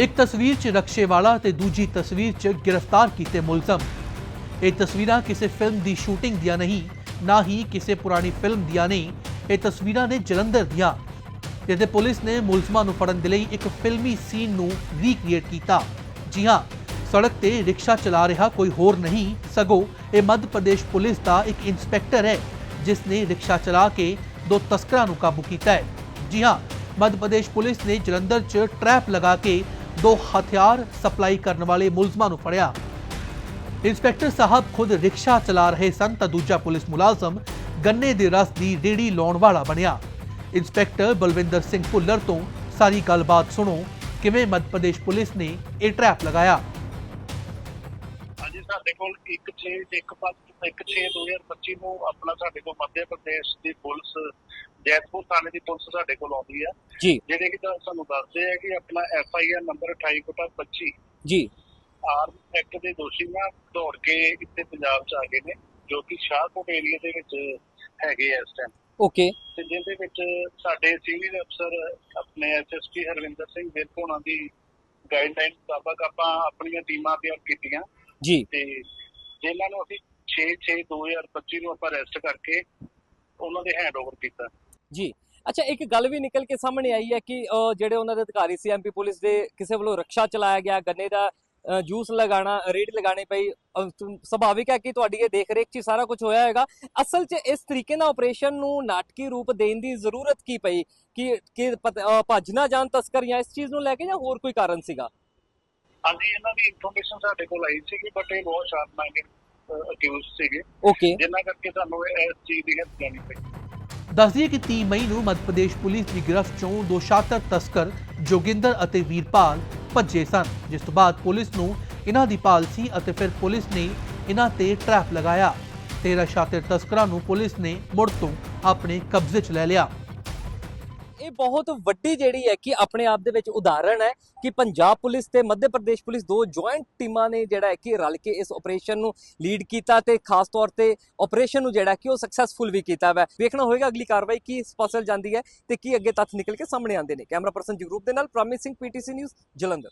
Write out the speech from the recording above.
ਇੱਕ ਤਸਵੀਰ 'ਚ ਰਕਸ਼ੇ ਵਾਲਾ ਤੇ ਦੂਜੀ ਤਸਵੀਰ 'ਚ ਗ੍ਰਿਫਤਾਰ ਕੀਤੇ ਮੁਲਜ਼ਮ। ਇਹ ਤਸਵੀਰਾਂ ਕਿਸੇ ਫਿਲਮ ਦੀ ਸ਼ੂਟਿੰਗ ਦੀਆਂ ਨਹੀਂ, ਨਾ ਹੀ ਕਿਸੇ ਪੁਰਾਣੀ ਫਿਲਮ ਦੀਆਂ ਨਹੀਂ, ਇਹ ਤਸਵੀਰਾਂ ਨੇ ਜਲੰਧਰ ਦੀਆਂ। ਜਿੱਥੇ ਪੁਲਿਸ ਨੇ ਮੁਲਜ਼ਮਾਂ ਨੂੰ ਫੜਨ ਦੇ ਲਈ ਇੱਕ ਫਿਲਮੀ ਸੀਨ ਨੂੰ ਰੀਕ੍ਰੀਏਟ ਕੀਤਾ। ਜੀ ਹਾਂ, ਸੜਕ ਤੇ ਰਿਕਸ਼ਾ ਚਲਾ ਰਿਹਾ ਕੋਈ ਹੋਰ ਨਹੀਂ, ਸਗੋਂ ਇਹ ਮੱਧ ਪ੍ਰਦੇਸ਼ ਪੁਲਿਸ ਦਾ ਇੱਕ ਇੰਸਪੈਕਟਰ ਹੈ, ਜਿਸ ਨੇ ਰਿਕਸ਼ਾ ਚਲਾ ਕੇ ਦੋ ਤਸਕਰਾਂ ਨੂੰ ਕਾਬੂ ਕੀਤਾ ਹੈ। ਜੀ ਹਾਂ, ਮੱਧ ਪ੍ਰਦੇਸ਼ ਪੁਲਿਸ ਨੇ ਜਲੰਧਰ 'ਚ ਟਰੈਪ ਲਗਾ ਕੇ ਦੋ ਹਥਿਆਰ ਸਪਲਾਈ ਕਰਨ ਵਾਲੇ ਮੁਲਜ਼ਮਾਂ ਨੂੰ ਫੜਿਆ। ਇੰਸਪੈਕਟਰ ਸਾਹਿਬ ਖੁਦ ਰਿਕਸ਼ਾ ਚਲਾ ਰਹੇ ਸਨ ਤਾਂ ਦੂਜਾ ਪੁਲਿਸ ਮੁਲਾਜ਼ਮ ਗੰਨੇ ਦੇ ਰਸ ਦੀ ਰੇੜੀ ਲਾਉਣ ਵਾਲਾ ਬਣਿਆ। ਇੰਸਪੈਕਟਰ ਬਲਵਿੰਦਰ ਸਿੰਘ ਭੁੱਲਰ ਤੋਂ ਸਾਰੀ ਗੱਲਬਾਤ ਸੁਣੋ, ਕਿਵੇਂ ਮੱਧ ਪ੍ਰਦੇਸ਼ ਪੁਲਿਸ ਨੇ ਇਹ ਟਰੈਪ ਲਗਾਇਆ? ਹਾਂਜੀ, ਸਾਡੇ ਕੋਲ 1 6 ਇੱਕ ਪੰਜ, ਇੱਕ 6 2025 ਨੂੰ ਆਪਣਾ ਸਾਡੇ ਕੋਲ ਮੱਧ ਪ੍ਰਦੇਸ਼ ਦੀ ਪੁਲਿਸ ਜੈਤਪੁਰ ਥਾਣੇ ਦੀ ਪੁਲਿਸ ਸਾਡੇ ਕੋਲ ਆਉਂਦੀ ਹੈ ਜੀ। ਜਿਹੜੇ ਕਿ ਤਾਂ ਸਾਨੂੰ ਦੱਸਦੇ ਆ ਕਿ ਆਪਣਾ ਐਫ ਆਈ ਆਰ ਨੰਬਰ 28 ਕੋਟਾ 25 ਜੀ। ਆਰਮ ਐਕਟ ਦੇ ਦੋਸ਼ੀ ਨਾ ਦੌੜ ਕੇ ਇੱਥੇ ਪੰਜਾਬ ਚ ਆ ਗਏ ਨੇ ਜੋ ਕਿ ਸ਼ਾਹਕੋਟ ਏਰੀਆ ਦੇ ਵਿੱਚ ਹੈਗੇ ਆ ਇਸ ਟਾਈਮ ਓਕੇ। ਤੇ ਜਿਹਦੇ ਵਿੱਚ ਸਾਡੇ ਸੀਨੀਅਰ ਅਫਸਰ ਆਪਣੇ ਐਸਐਸਪੀ ਹਰਵਿੰਦਰ ਸਿੰਘ ਵਿਰਕ ਹੋਣਾ ਦੀ ਗਾਈਡਲਾਈਨ ਮੁਤਾਬਕ ਆਪਾਂ ਆਪਣੀਆਂ ਟੀਮਾਂ ਤਿਆਰ ਕੀਤੀਆਂ। ਜੀ। ਤੇ ਜਿਨ੍ਹਾਂ ਨੂੰ ਅਸੀਂ 6 6 2025 ਨੂੰ ਆਪਾਂ ਅਰੈਸਟ ਕਰਕੇ ਉਹਨਾਂ ਦੇ ਹੈਂਡਓਵਰ ਕੀਤਾ। ਜੀ। ਅੱਛਾ ਇੱਕ ਗੱਲ ਵੀ ਨਿਕਲ ਕੇ ਸਾਹਮਣੇ ਆਈ ਹੈ ਕਿ ਜਿਹੜੇ ਉਹਨਾਂ ਦੇ ਅਧਿਕਾਰੀ ਸੀ ਐਮਪੀ ਪੁਲਿਸ ਦੇ ਕਿਸੇ ਵੱਲੋਂ ਰਕਸ਼ਾ ਚਲਾਇਆ ਗਿਆ ਗੰਨੇ ਦਾ ਜੂਸ ਲਗਾਣਾ ਰੇਡ ਲਗਾਣੀ ਪਈ ਸੁਭਾਵਿਕ ਹੈ ਕਿ ਤੁਹਾਡੀ ਇਹ ਦੇਖ ਰੇਖ 'ਚ ਸਾਰਾ ਕੁਝ ਹੋਇਆ ਹੋਵੇਗਾ ਅਸਲ 'ਚ ਇਸ ਤਰੀਕੇ ਨਾਲ ਆਪਰੇਸ਼ਨ ਨੂੰ ਨਾਟਕੀ ਰੂਪ ਦੇਣ ਦੀ ਜ਼ਰੂਰਤ ਕੀ ਪਈ? ਕਿ ਕਿ ਭੱਜ ਨਾ ਜਾਣ ਤਸਕਰ ਜਾਂ ਇਸ ਚੀਜ਼ ਨੂੰ ਲੈ ਕੇ ਜਾਂ ਹੋਰ ਕੋਈ ਕਾਰਨ ਸੀਗਾ? ਹਾਂਜੀ ਇਹਨਾਂ ਦੀ ਇਨਫੋਰਮੇਸ਼ਨ ਸਾਡੇ ਕੋਲ ਆਈ ਸੀਗੀ ਬਟ ਇਹ ਬਹੁਤ ਸ਼ਾਰਪ ਮਾਈਂਡਡ ਅਕਿਊਜ਼ ਸੀਗੇ। ਓਕੇ ਜਿਨ੍ਹਾਂ ਕਰਕੇ ਸਾਨੂੰ ਇਸ ਚੀਜ਼ ਦੀ ਹੈਲਪ ਲੈਣੀ ਪਈ। ਦੱਸਦੀਏ ਕਿ 30 ਮਈ ਨੂੰ ਮੱਧ ਪ੍ਰਦੇਸ਼ ਪੁਲਿਸ ਦੀ ਗ੍ਰਿਫਤ ਚੋਂ ਦੋ ਸ਼ਾਤਰ ਤਸਕਰ ਜੋਗਿੰਦਰ ਅਤੇ ਵੀਰਪਾਲ ਭੱਜੇ ਸਨ, ਜਿਸ ਤੋਂ ਬਾਅਦ ਪੁਲਿਸ ਨੂੰ ਇਹਨਾਂ ਦੀ ਭਾਲ ਸੀ ਅਤੇ ਫਿਰ ਪੁਲਿਸ ਨੇ ਇਹਨਾਂ ਤੇ ਟਰੈਪ ਲਗਾਇਆ। 13 ਸ਼ਾਤਰ ਤਸਕਰਾਂ ਨੂੰ ਪੁਲਿਸ ਨੇ ਮੁੜ ਤੋਂ ਆਪਣੇ ਕਬਜ਼ੇ 'ਚ ਲੈ ਲਿਆ। ਬਹੁਤ ਵੱਡੀ ਜਿਹੜੀ ਹੈ ਕਿ ਆਪਣੇ ਆਪ ਦੇ ਵਿੱਚ ਉਦਾਹਰਣ ਹੈ ਕਿ ਪੰਜਾਬ ਪੁਲਿਸ ਤੇ ਮੱਧ ਪ੍ਰਦੇਸ਼ ਪੁਲਿਸ ਦੋ ਜੁਆਇੰਟ ਟੀਮਾਂ ਨੇ ਜਿਹੜਾ ਹੈ ਕਿ ਰਲ ਕੇ ਇਸ ਆਪਰੇਸ਼ਨ ਨੂੰ ਲੀਡ ਕੀਤਾ ਤੇ ਖਾਸ ਤੌਰ ਤੇ ਆਪਰੇਸ਼ਨ ਨੂੰ ਜਿਹੜਾ ਕਿ ਉਹ ਸਕਸੈਸਫੁਲ ਵੀ ਕੀਤਾ ਹੈ ਵੇਖਣਾ ਹੋਏਗਾ ਅਗਲੀ ਕਾਰਵਾਈ ਕੀ ਇਸ ਪਾਸੇ ਜਾਂਦੀ ਹੈ ਤੇ ਕੀ ਅੱਗੇ ਤੱਥ ਨਿਕਲ ਕੇ ਸਾਹਮਣੇ ਆਉਂਦੇ ਨੇ। ਕੈਮਰਾ ਪਰਸਨ ਜਗਰੂਪ ਦੇ ਨਾਲ ਪ੍ਰਮਿਤ ਸਿੰਘ, ਪੀਟੀਸੀ ਨਿਊਜ਼, ਜਲੰਧਰ।